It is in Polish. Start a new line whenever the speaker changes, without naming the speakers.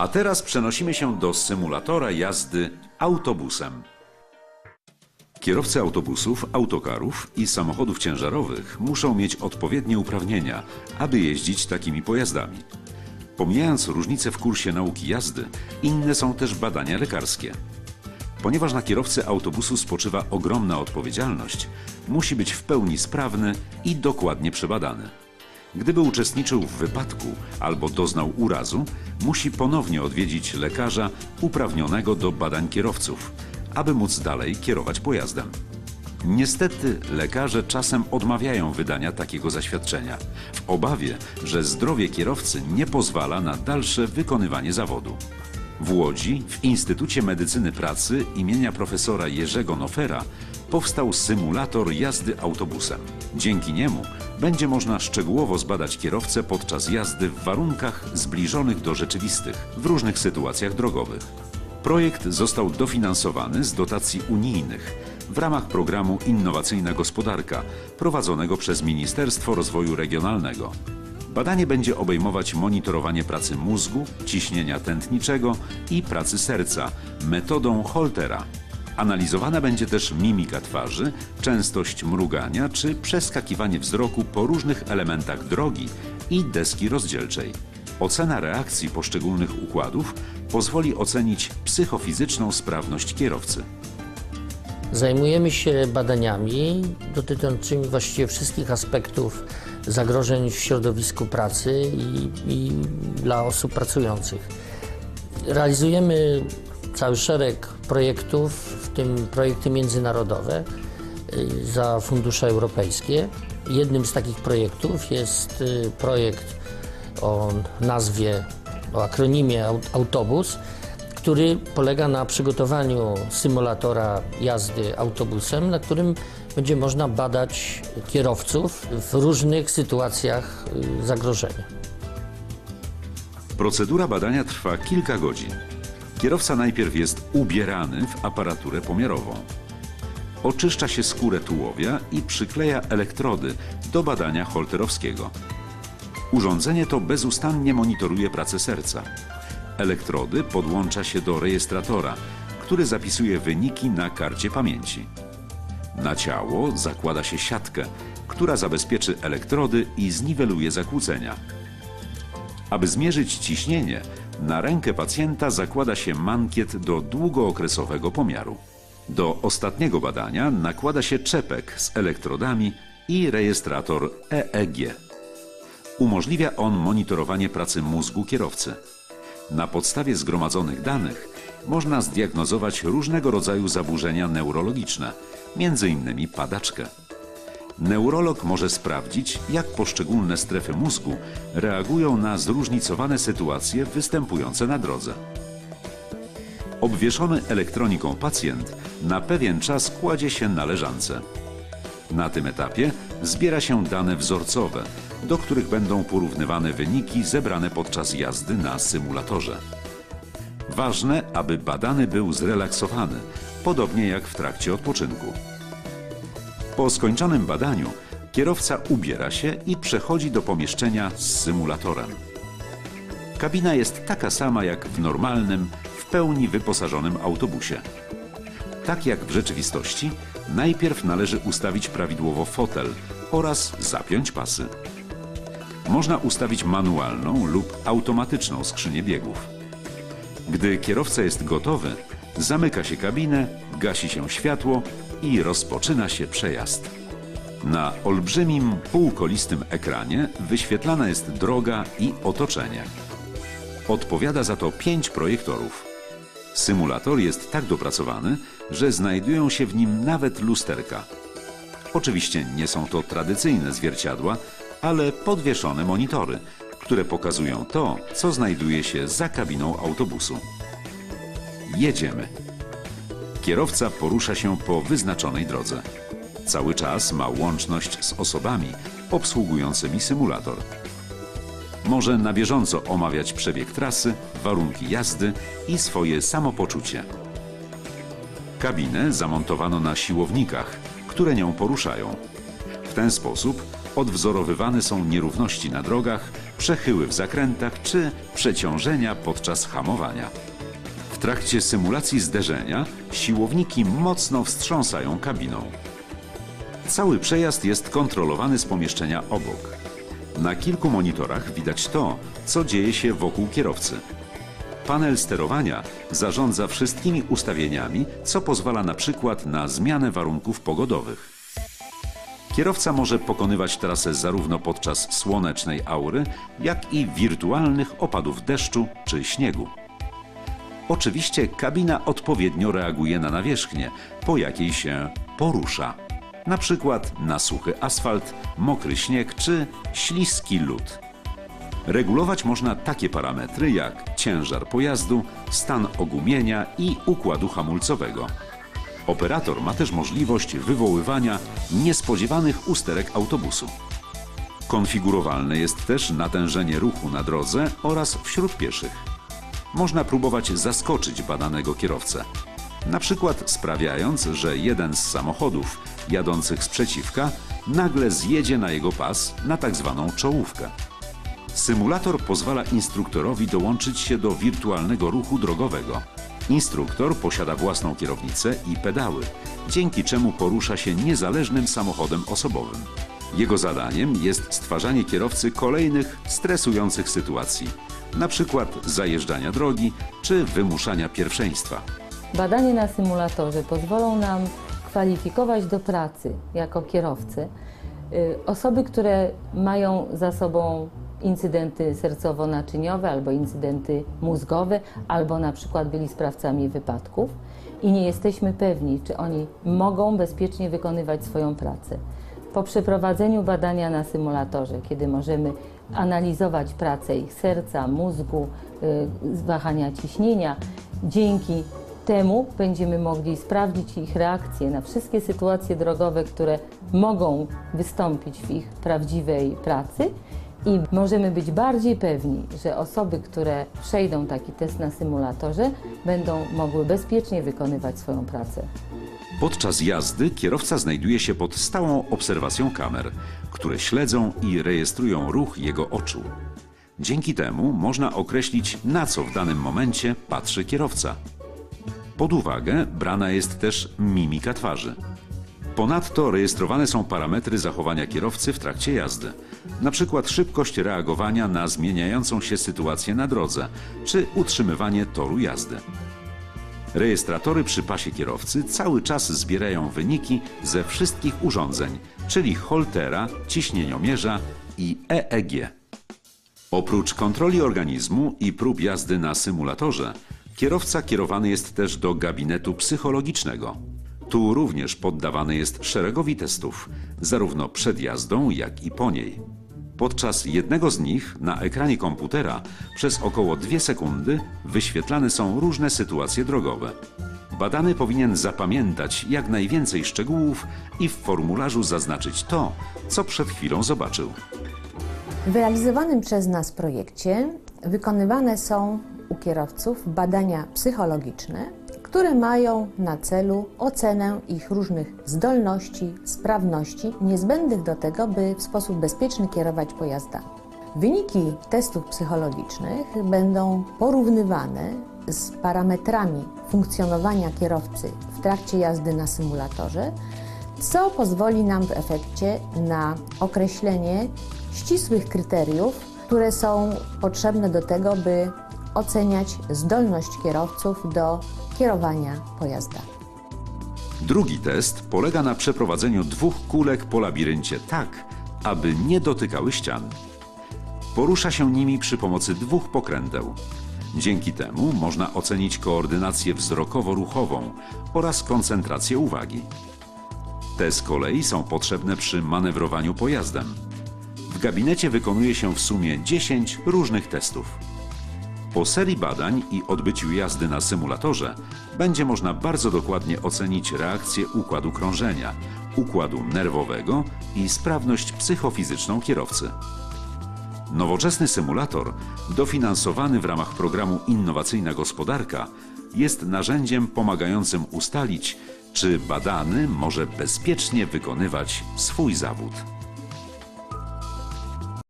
A teraz przenosimy się do symulatora jazdy autobusem. Kierowcy autobusów, autokarów i samochodów ciężarowych muszą mieć odpowiednie uprawnienia, aby jeździć takimi pojazdami. Pomijając różnice w kursie nauki jazdy, inne są też badania lekarskie. Ponieważ na kierowcy autobusu spoczywa ogromna odpowiedzialność, musi być w pełni sprawny i dokładnie przebadany. Gdyby uczestniczył w wypadku albo doznał urazu, musi ponownie odwiedzić lekarza uprawnionego do badań kierowców, aby móc dalej kierować pojazdem. Niestety lekarze czasem odmawiają wydania takiego zaświadczenia, w obawie, że zdrowie kierowcy nie pozwala na dalsze wykonywanie zawodu. W Łodzi, w Instytucie Medycyny Pracy imienia profesora Jerzego Nofera powstał symulator jazdy autobusem. Dzięki niemu będzie można szczegółowo zbadać kierowcę podczas jazdy w warunkach zbliżonych do rzeczywistych, w różnych sytuacjach drogowych. Projekt został dofinansowany z dotacji unijnych w ramach programu Innowacyjna Gospodarka prowadzonego przez Ministerstwo Rozwoju Regionalnego. Badanie będzie obejmować monitorowanie pracy mózgu, ciśnienia tętniczego i pracy serca metodą Holtera. Analizowana będzie też mimika twarzy, częstość mrugania czy przeskakiwanie wzroku po różnych elementach drogi i deski rozdzielczej. Ocena reakcji poszczególnych układów pozwoli ocenić psychofizyczną sprawność kierowcy.
Zajmujemy się badaniami dotyczącymi właściwie wszystkich aspektów zagrożeń w środowisku pracy i, i dla osób pracujących. Realizujemy cały szereg projektów, w tym projekty międzynarodowe y, za fundusze europejskie. Jednym z takich projektów jest y, projekt o nazwie, o akronimie aut- Autobus, który polega na przygotowaniu symulatora jazdy autobusem, na którym będzie można badać kierowców w różnych sytuacjach y, zagrożenia.
Procedura badania trwa kilka godzin. Kierowca najpierw jest ubierany w aparaturę pomiarową. Oczyszcza się skórę tułowia i przykleja elektrody do badania holterowskiego. Urządzenie to bezustannie monitoruje pracę serca. Elektrody podłącza się do rejestratora, który zapisuje wyniki na karcie pamięci. Na ciało zakłada się siatkę, która zabezpieczy elektrody i zniweluje zakłócenia. Aby zmierzyć ciśnienie, na rękę pacjenta zakłada się mankiet do długookresowego pomiaru. Do ostatniego badania nakłada się czepek z elektrodami i rejestrator EEG. Umożliwia on monitorowanie pracy mózgu kierowcy. Na podstawie zgromadzonych danych można zdiagnozować różnego rodzaju zaburzenia neurologiczne, m.in. padaczkę. Neurolog może sprawdzić, jak poszczególne strefy mózgu reagują na zróżnicowane sytuacje występujące na drodze. Obwieszony elektroniką pacjent na pewien czas kładzie się na leżance. Na tym etapie zbiera się dane wzorcowe, do których będą porównywane wyniki zebrane podczas jazdy na symulatorze. Ważne, aby badany był zrelaksowany, podobnie jak w trakcie odpoczynku. Po skończonym badaniu kierowca ubiera się i przechodzi do pomieszczenia z symulatorem. Kabina jest taka sama jak w normalnym, w pełni wyposażonym autobusie. Tak jak w rzeczywistości, najpierw należy ustawić prawidłowo fotel oraz zapiąć pasy. Można ustawić manualną lub automatyczną skrzynię biegów. Gdy kierowca jest gotowy, zamyka się kabinę, gasi się światło i rozpoczyna się przejazd. Na olbrzymim, półkolistym ekranie wyświetlana jest droga i otoczenie. Odpowiada za to pięć projektorów. Symulator jest tak dopracowany, że znajdują się w nim nawet lusterka. Oczywiście nie są to tradycyjne zwierciadła, ale podwieszone monitory, które pokazują to, co znajduje się za kabiną autobusu. Jedziemy. Kierowca porusza się po wyznaczonej drodze. Cały czas ma łączność z osobami obsługującymi symulator. Może na bieżąco omawiać przebieg trasy, warunki jazdy i swoje samopoczucie. Kabinę zamontowano na siłownikach, które nią poruszają. W ten sposób odwzorowywane są nierówności na drogach przechyły w zakrętach czy przeciążenia podczas hamowania. Trakcie symulacji zderzenia siłowniki mocno wstrząsają kabiną. Cały przejazd jest kontrolowany z pomieszczenia obok. Na kilku monitorach widać to, co dzieje się wokół kierowcy. Panel sterowania zarządza wszystkimi ustawieniami, co pozwala na przykład na zmianę warunków pogodowych. Kierowca może pokonywać trasę zarówno podczas słonecznej aury, jak i wirtualnych opadów deszczu czy śniegu. Oczywiście kabina odpowiednio reaguje na nawierzchnię, po jakiej się porusza. Na przykład na suchy asfalt, mokry śnieg czy śliski lód. Regulować można takie parametry jak ciężar pojazdu, stan ogumienia i układu hamulcowego. Operator ma też możliwość wywoływania niespodziewanych usterek autobusu. Konfigurowalne jest też natężenie ruchu na drodze oraz wśród pieszych. Można próbować zaskoczyć badanego kierowcę. Na przykład sprawiając, że jeden z samochodów jadących sprzeciwka nagle zjedzie na jego pas na tak zwaną czołówkę. Symulator pozwala instruktorowi dołączyć się do wirtualnego ruchu drogowego. Instruktor posiada własną kierownicę i pedały, dzięki czemu porusza się niezależnym samochodem osobowym. Jego zadaniem jest stwarzanie kierowcy kolejnych stresujących sytuacji, na przykład zajeżdżania drogi czy wymuszania pierwszeństwa.
Badanie na symulatorze pozwolą nam kwalifikować do pracy jako kierowcy y, osoby, które mają za sobą incydenty sercowo-naczyniowe albo incydenty mózgowe, albo na przykład byli sprawcami wypadków i nie jesteśmy pewni, czy oni mogą bezpiecznie wykonywać swoją pracę. Po przeprowadzeniu badania na symulatorze, kiedy możemy analizować pracę ich serca, mózgu, y, wahania ciśnienia, dzięki temu będziemy mogli sprawdzić ich reakcje na wszystkie sytuacje drogowe, które mogą wystąpić w ich prawdziwej pracy i możemy być bardziej pewni, że osoby, które przejdą taki test na symulatorze, będą mogły bezpiecznie wykonywać swoją pracę.
Podczas jazdy kierowca znajduje się pod stałą obserwacją kamer, które śledzą i rejestrują ruch jego oczu. Dzięki temu można określić, na co w danym momencie patrzy kierowca. Pod uwagę brana jest też mimika twarzy. Ponadto rejestrowane są parametry zachowania kierowcy w trakcie jazdy, na przykład szybkość reagowania na zmieniającą się sytuację na drodze, czy utrzymywanie toru jazdy. Rejestratory przy pasie kierowcy cały czas zbierają wyniki ze wszystkich urządzeń, czyli holtera, ciśnieniomierza i EEG. Oprócz kontroli organizmu i prób jazdy na symulatorze, kierowca kierowany jest też do gabinetu psychologicznego. Tu również poddawany jest szeregowi testów, zarówno przed jazdą, jak i po niej. Podczas jednego z nich na ekranie komputera przez około 2 sekundy wyświetlane są różne sytuacje drogowe. Badany powinien zapamiętać jak najwięcej szczegółów i w formularzu zaznaczyć to, co przed chwilą zobaczył.
W realizowanym przez nas projekcie wykonywane są u kierowców badania psychologiczne, które mają na celu ocenę ich różnych zdolności, sprawności niezbędnych do tego, by w sposób bezpieczny kierować pojazdami. Wyniki testów psychologicznych będą porównywane z parametrami funkcjonowania kierowcy w trakcie jazdy na symulatorze, co pozwoli nam w efekcie na określenie ścisłych kryteriów, które są potrzebne do tego, by oceniać zdolność kierowców do kierowania pojazdami.
Drugi test polega na przeprowadzeniu dwóch kulek po labiryncie tak, aby nie dotykały ścian. Porusza się nimi przy pomocy dwóch pokręteł. Dzięki temu można ocenić koordynację wzrokowo-ruchową oraz koncentrację uwagi. Te z kolei są potrzebne przy manewrowaniu pojazdem. W gabinecie wykonuje się w sumie 10 różnych testów. Po serii badań i odbyciu jazdy na symulatorze będzie można bardzo dokładnie ocenić reakcję układu krążenia, układu nerwowego i sprawność psychofizyczną kierowcy. Nowoczesny symulator, dofinansowany w ramach programu Innowacyjna Gospodarka, jest narzędziem pomagającym ustalić, czy badany może bezpiecznie wykonywać swój zawód.